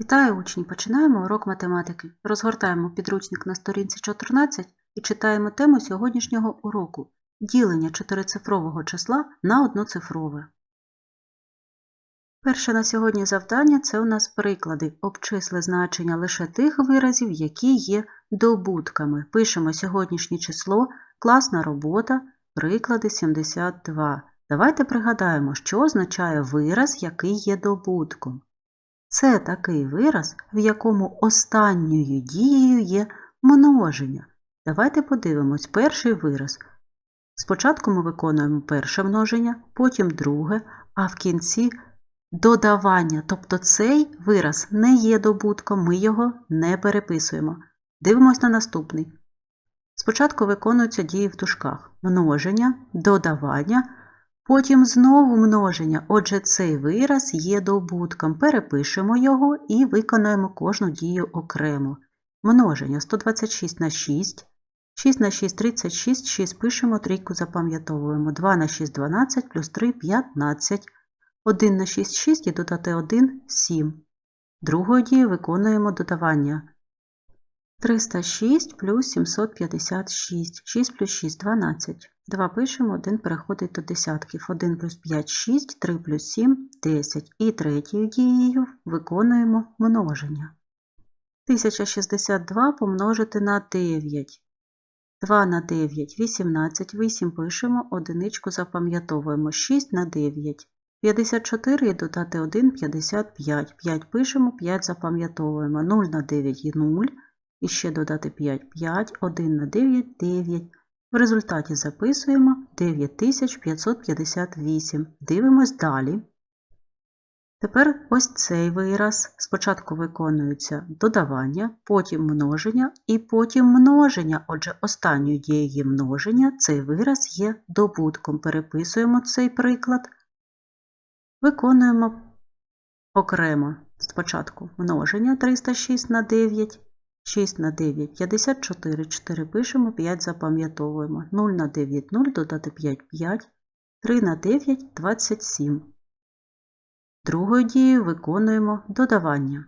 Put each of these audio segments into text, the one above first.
Вітаю учні! Починаємо урок математики. Розгортаємо підручник на сторінці 14 і читаємо тему сьогоднішнього уроку ділення чотирицифрового числа на одноцифрове. Перше на сьогодні завдання це у нас приклади. Обчисли значення лише тих виразів, які є добутками. Пишемо сьогоднішнє число, класна робота, приклади 72. Давайте пригадаємо, що означає вираз, який є добутком. Це такий вираз, в якому останньою дією є множення. Давайте подивимось перший вираз. Спочатку ми виконуємо перше множення, потім друге, а в кінці додавання. Тобто цей вираз не є добутком, ми його не переписуємо. Дивимось на наступний. Спочатку виконуються дії в дужках. множення, додавання. Потім знову множення, отже, цей вираз є добутком. Перепишемо його і виконаємо кожну дію окремо. Множення 126 на 6, 6 на 6 36, 6 пишемо, трійку запам'ятовуємо. 2 на 6 12, плюс 3 15, 1 на 6 6 і додати 1 7. Другою дією виконуємо додавання. 306 плюс 756. 6 плюс 6 12. 2 пишемо, 1 переходить до десятків. 1 плюс 5 6, 3 плюс 7 10. І третьою дією виконуємо множення. 1062 помножити на 9. 2 на 9 18. 8 пишемо, одиничку запам'ятовуємо. 6 на 9. 54 і додати 1 55. 5 пишемо, 5 запам'ятовуємо. 0 на 9 і 0. І ще додати 5 5, 1 на 9 9. В результаті записуємо 9558. Дивимось далі. Тепер ось цей вираз. Спочатку виконується додавання, потім множення і потім множення. Отже, останньою дією множення цей вираз є добутком. Переписуємо цей приклад. Виконуємо окремо спочатку множення 306 на 9. 6 на 9 54, 4 пишемо, 5 запам'ятовуємо. 0 на 9 0, додати 5 5, 3 на 9 27. Другою дією виконуємо додавання.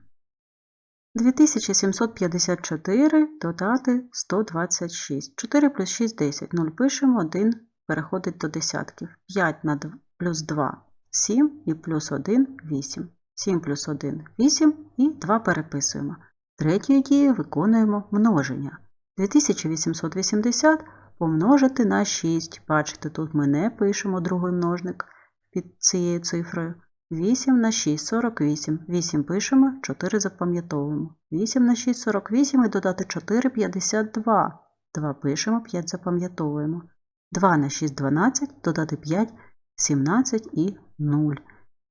2754 додати 126. 4 плюс 6 10. 0 пишемо, 1 переходить до десятків. 5 на 2, плюс 2 7 і плюс 1 8. 7 плюс 1 8 і 2 переписуємо. Третьою дією виконуємо множення. 2880 помножити на 6. Бачите, тут ми не пишемо другий множник під цією цифрою. 8 на 6 48. 8 пишемо, 4 запам'ятовуємо. 8 на 6 48 і додати 4 52. 2 пишемо, 5 запам'ятовуємо. 2 на 6 12, додати 5 17 і 0.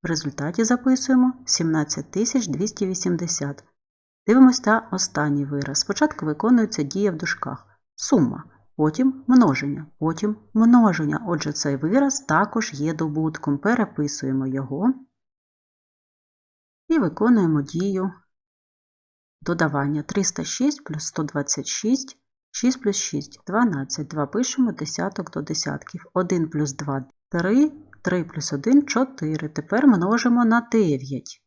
В результаті записуємо 17280. Дивимось на останній вираз. Спочатку виконується дія в дужках. Сума, потім множення, потім множення. Отже, цей вираз також є добутком. Переписуємо його і виконуємо дію додавання 306 плюс 126, 6 плюс 6 12. 2 пишемо десяток до десятків. 1 плюс 2 3, 3 плюс 1 4. Тепер множимо на 9.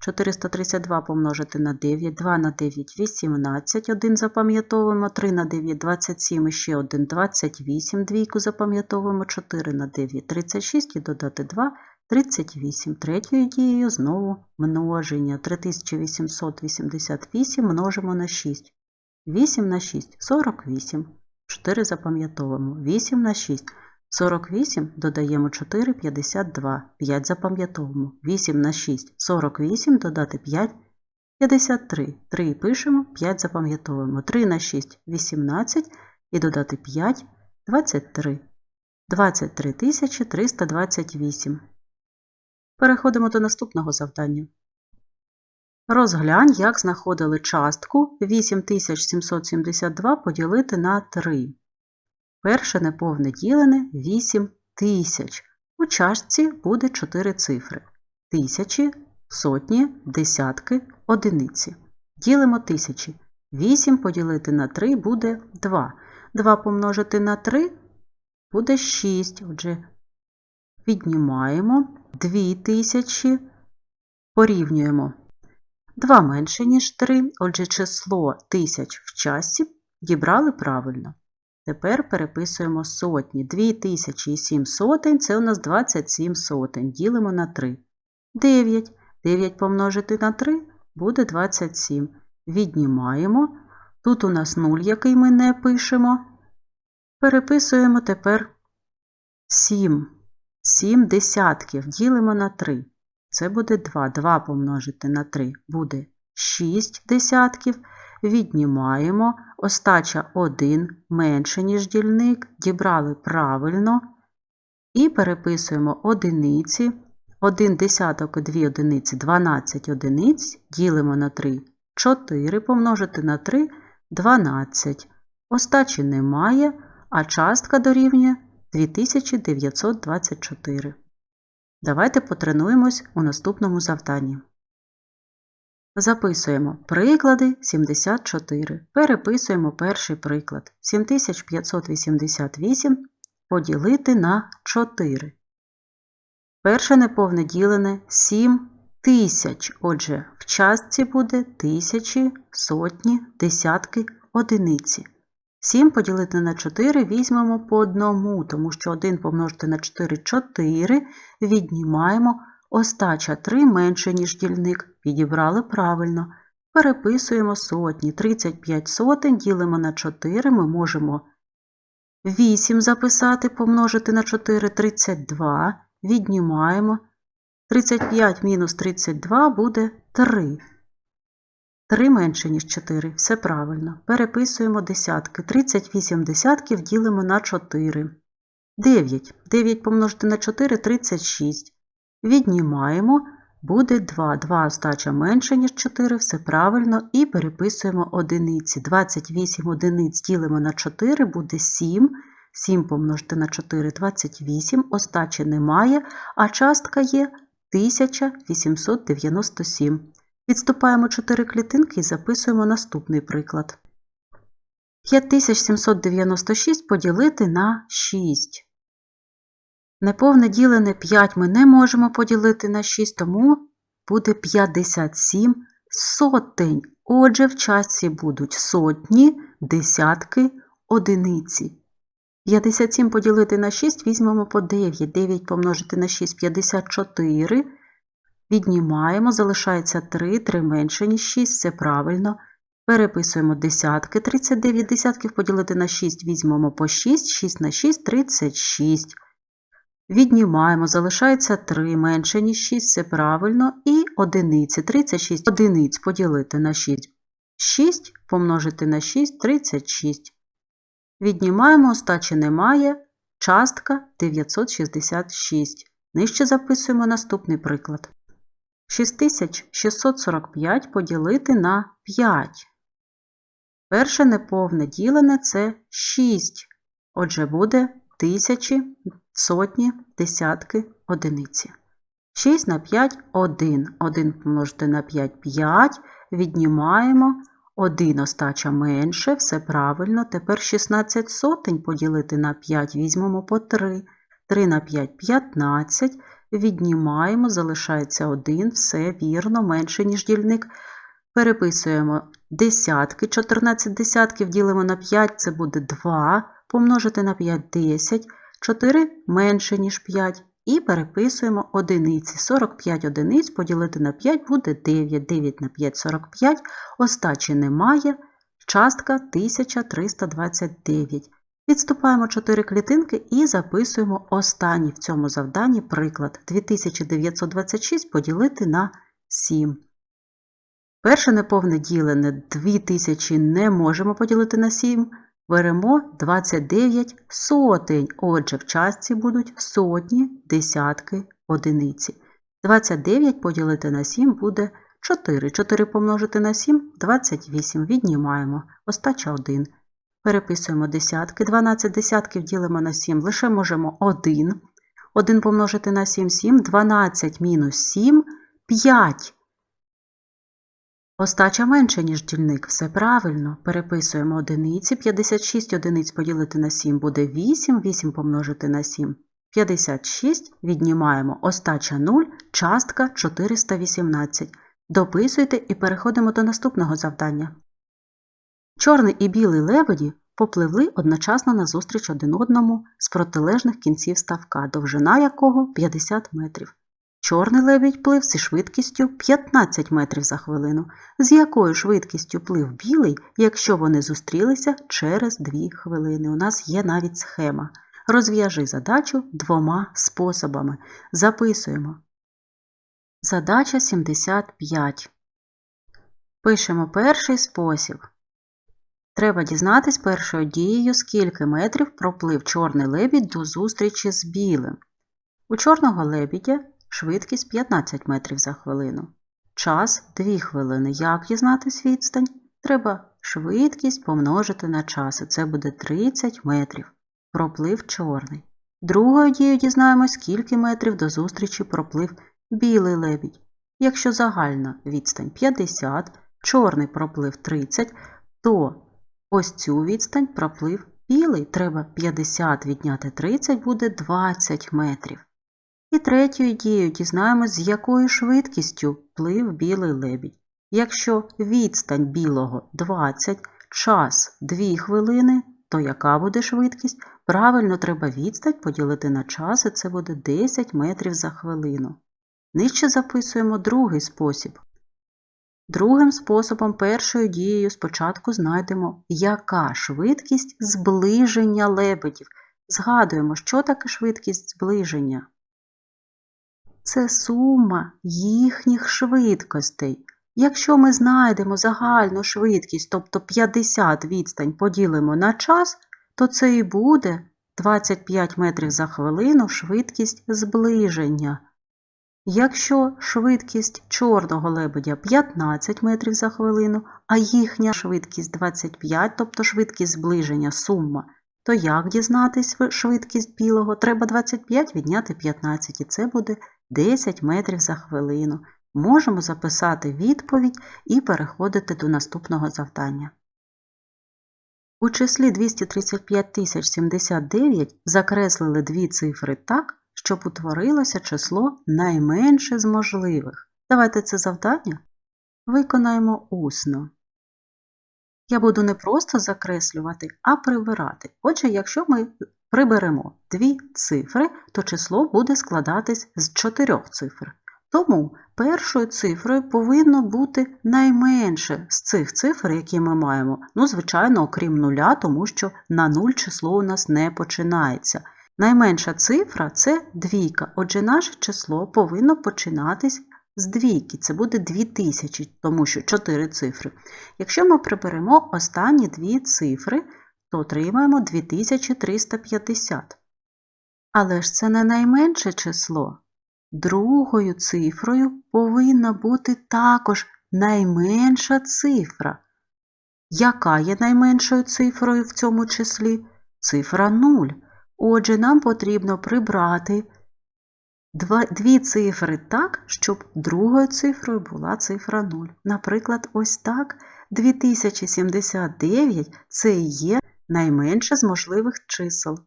432 помножити на 9, 2 на 9 18, 1 запам'ятовуємо, 3 на 9 27 і ще 1 28, двійку запам'ятовуємо, 4 на 9 36 і додати 2 38. Третьою дією знову множення. 3888 множимо на 6. 8 на 6 48. 4 запам'ятовуємо. 8 на 6 48 додаємо 4 52, 5 запам'ятовуємо. 8 на 6 48 додати 5 53. 3 пишемо, 5 запам'ятовуємо. 3 на 6 18 і додати 5 23. 23 328. Переходимо до наступного завдання. Розглянь, як знаходили частку 8772 поділити на 3. Перше неповне ділене 8 тисяч. У чашці буде 4 цифри. Тисячі, сотні, десятки, одиниці. Ділимо тисячі. 8 поділити на 3 буде 2. 2 помножити на 3 буде 6. Отже, віднімаємо 2 тисячі, порівнюємо. 2 менше, ніж 3, отже, число тисяч в частці дібрали правильно. Тепер переписуємо сотні. 2007 сотень – це у нас 27 сотень. Ділимо на 3. 9. 9 помножити на 3 буде 27. Віднімаємо. Тут у нас 0, який ми не пишемо. Переписуємо тепер 7. 7 десятків ділимо на 3. Це буде 2. 2 помножити на 3 буде 6 десятків. Віднімаємо. Остача 1 менше, ніж дільник. Дібрали правильно. І переписуємо одиниці. 1 десяток і 2 одиниці 12 одиниць. Ділимо на 3 4 помножити на 3 12. Остачі немає, а частка дорівнює 2924. Давайте потренуємось у наступному завданні. Записуємо приклади 74. Переписуємо перший приклад. 7588 поділити на 4. Перше неповне ділене 7 тисяч. Отже, в частці буде тисячі, сотні, десятки, одиниці. 7 поділити на 4 візьмемо по одному, тому що 1 помножити на 4 – 4, віднімаємо остача 3 менше, ніж дільник, підібрали правильно. Переписуємо сотні. 35 сотень ділимо на 4, ми можемо 8 записати, помножити на 4 – 32, віднімаємо. 35 мінус 32 буде 3. 3 менше, ніж 4. Все правильно. Переписуємо десятки. 38 десятків ділимо на 4. 9. 9 помножити на 4 – 36. Віднімаємо. Буде 2. 2 остача менше, ніж 4. Все правильно. І переписуємо одиниці. 28 одиниць ділимо на 4, буде 7. 7 помножити на 4 – 28. Остачі немає, а частка є 1897. Відступаємо 4 клітинки і записуємо наступний приклад. 5796 поділити на 6. Неповне ділене 5 ми не можемо поділити на 6, тому буде 57 сотень. Отже, в частці будуть сотні, десятки, одиниці. 57 поділити на 6 візьмемо по 9. 9 помножити на 6 – 54. Віднімаємо, залишається 3, 3 менше, ніж 6, все правильно. Переписуємо десятки. 39 десятків поділити на 6 візьмемо по 6, 6 на 6 – 36. Віднімаємо, залишається 3 менше, ніж 6, все правильно. І одиниці. 36 одиниць поділити на 6. 6 помножити на 6 – 36. Віднімаємо, остачі немає. Частка 966. Нижче записуємо наступний приклад. 6645 поділити на 5. Перше неповне ділене це 6. Отже, буде тисячі, сотні, десятки, одиниці. 6 на 5 – 1. 1 помножити на 5 – 5. Віднімаємо. 1 остача менше, все правильно. Тепер 16 сотень поділити на 5 візьмемо по 3. 3 на 5 – 15. Віднімаємо, залишається 1, все вірно, менше, ніж дільник. Переписуємо десятки, 14 десятків ділимо на 5, це буде 2, помножити на 5 – 10, 4 менше, ніж 5. І переписуємо одиниці. 45 одиниць поділити на 5 буде 9, 9 на 5 – 45, остачі немає, частка 1329. Відступаємо 4 клітинки і записуємо останній в цьому завданні приклад 2926 поділити на 7. Перше неповне ділене 2000 не можемо поділити на 7. Беремо 29 сотень. Отже, в частці будуть сотні, десятки, одиниці. 29 поділити на 7 буде 4. 4 помножити на 7 28. Віднімаємо. Остача 1. Переписуємо десятки. 12 десятків ділимо на 7. Лише можемо 1. 1 помножити на 7 7. 12 мінус 7 5. Остача менше, ніж дільник. Все правильно. Переписуємо одиниці. 56 одиниць поділити на 7 буде 8. 8 помножити на 7 56. Віднімаємо остача 0, частка 418. Дописуйте і переходимо до наступного завдання. Чорний і білий лебеді попливли одночасно назустріч один одному з протилежних кінців ставка, довжина якого 50 метрів. Чорний лебідь плив зі швидкістю 15 метрів за хвилину. З якою швидкістю плив білий, якщо вони зустрілися через 2 хвилини? У нас є навіть схема. Розв'яжи задачу двома способами. Записуємо. Задача 75. Пишемо перший спосіб. Треба дізнатись першою дією, скільки метрів проплив чорний лебідь до зустрічі з білим. У чорного лебідя швидкість 15 метрів за хвилину. Час 2 хвилини. Як дізнатись відстань? Треба швидкість помножити на час, і це буде 30 метрів. Проплив чорний. Другою дією дізнаємось, скільки метрів до зустрічі проплив білий лебідь. Якщо загальна відстань 50, чорний проплив 30, то ось цю відстань проплив білий. Треба 50 відняти 30 буде 20 метрів. І третьою дією дізнаємось, з якою швидкістю плив білий лебідь. Якщо відстань білого 20, час 2 хвилини, то яка буде швидкість? Правильно треба відстань поділити на час, і це буде 10 метрів за хвилину. Нижче записуємо другий спосіб. Другим способом першою дією спочатку знайдемо, яка швидкість зближення лебедів. Згадуємо, що таке швидкість зближення. Це сума їхніх швидкостей. Якщо ми знайдемо загальну швидкість, тобто 50 відстань поділимо на час, то це і буде 25 метрів за хвилину швидкість зближення. Якщо швидкість чорного лебедя 15 метрів за хвилину, а їхня швидкість 25, тобто швидкість зближення сума, то як дізнатись швидкість білого? Треба 25 відняти 15, і це буде 10 метрів за хвилину. Можемо записати відповідь і переходити до наступного завдання. У числі 235 079 закреслили дві цифри так, щоб утворилося число найменше з можливих. Давайте це завдання виконаємо усно. Я буду не просто закреслювати, а прибирати. Отже, якщо ми приберемо дві цифри, то число буде складатись з чотирьох цифр. Тому першою цифрою повинно бути найменше з цих цифр, які ми маємо. Ну, звичайно, окрім нуля, тому що на нуль число у нас не починається. Найменша цифра це двійка. Отже, наше число повинно починатись з двійки. Це буде 2000, тому що 4 цифри. Якщо ми приберемо останні дві цифри, то отримаємо 2350. Але ж це не найменше число. Другою цифрою повинна бути також найменша цифра. Яка є найменшою цифрою в цьому числі? Цифра 0. Отже, нам потрібно прибрати дві цифри так, щоб другою цифрою була цифра 0. Наприклад, ось так 2079 це є найменше з можливих чисел.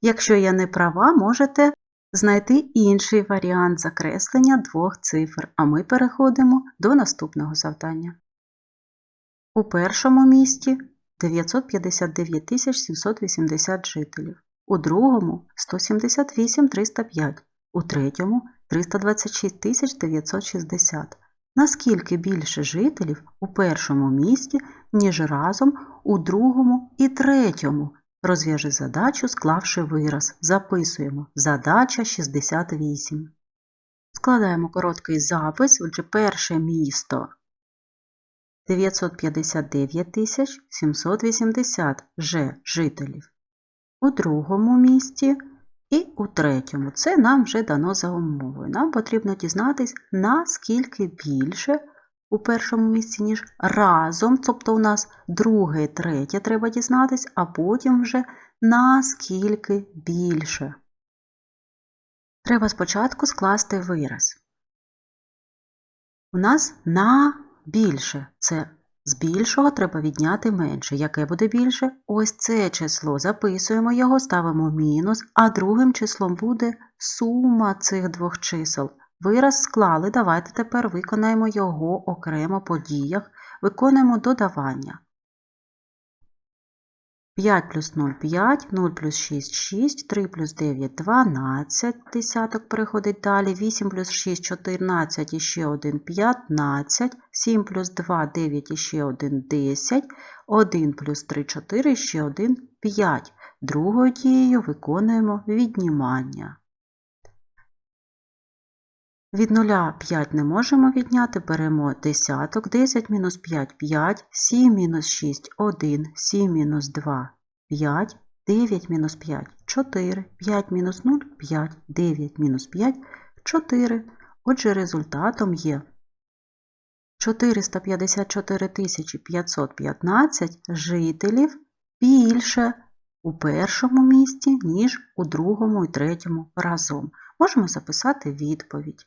Якщо я не права, можете знайти інший варіант закреслення двох цифр, а ми переходимо до наступного завдання. У першому місті 959 780 жителів, у другому 178 305, у третьому 326 960. Наскільки більше жителів у першому місті, ніж разом у другому і третьому Розв'яжи задачу, склавши вираз. Записуємо Задача 68. Складаємо короткий запис. Отже, перше місто 959 780 Ж жителів. У другому місті і у третьому. Це нам вже дано за умовою. Нам потрібно дізнатись, наскільки більше у першому місці, ніж разом, тобто у нас друге і третє треба дізнатись, а потім вже наскільки більше. Треба спочатку скласти вираз. У нас на більше. Це з більшого треба відняти менше. Яке буде більше? Ось це число. Записуємо його, ставимо мінус, а другим числом буде сума цих двох чисел. Вираз склали, давайте тепер виконаємо його окремо по діях, виконуємо додавання. 5 плюс 0 – 5, 0 плюс 6 – 6, 3 плюс 9 – 12, десяток переходить далі, 8 плюс 6 – 14 і ще 1 – 15, 7 плюс 2 – 9 і ще 1 – 10, 1 плюс 3 – 4 і ще 1 – 5. Другою дією виконуємо віднімання. Від 0 5 не можемо відняти, беремо десяток, 10 мінус 5 – 5, 7 мінус 6 – 1, 7 мінус 2 – 5, 9 мінус 5 – 4, 5 мінус 0 – 5, 9 мінус 5 – 4. Отже, результатом є 454 515 жителів більше у першому місті, ніж у другому і третьому разом. Можемо записати відповідь.